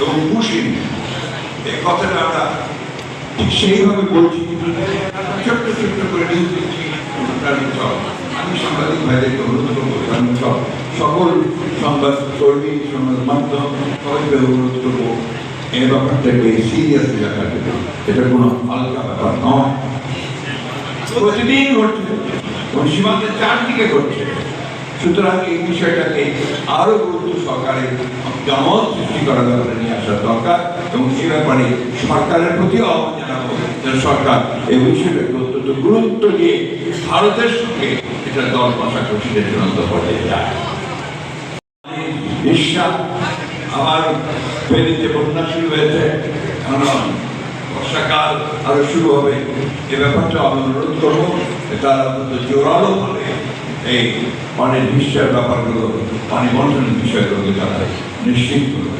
এবং পুষিন এই কথাটা আমরা ঠিক সেইভাবে বলছি। ছোট্ট ছোট্ট করে সব আমি সাংবাদিক ভাইদেরকে অনুরোধ করব। সব সকল সংবাদ কর্মী সংবাদ মাধ্যম সবাইকে অনুরোধ করব এই ব্যাপারটাকে সিরিয়াসলি রাখার জন্য। এটা কোনো হালকা ব্যাপার নয়। প্রতিদিন ঘটছে। সীমান্তের চারদিকে ঘটছে। সুতরাং এই বিষয়টাকে আরও গুরুত্ব সহকারে জনমত সৃষ্টি করার ব্যাপারে নিয়ে আসা দরকার এবং সে ব্যাপারে সরকারের প্রতি আহ্বান জানাব সরকার এই বিষয়টাকে অত্যন্ত গুরুত্ব দিয়ে ভারতের সঙ্গে এটা দল কষাকষিদের চূড়ান্ত পর্যায়ে যায়। ঈর্ষা আবার ফেরিতে বন্যা শুরু হয়েছে। কারণ বর্ষাকাল আরও শুরু হবে। এ ব্যাপারটা আমি অনুরোধ করব। তারা অন্তত জোরালো ভাবে এই পানির বিশ্বের ব্যাপারগুলো পানি বন্টনের বিষয়গুলোকে তারা নিশ্চিত করবে।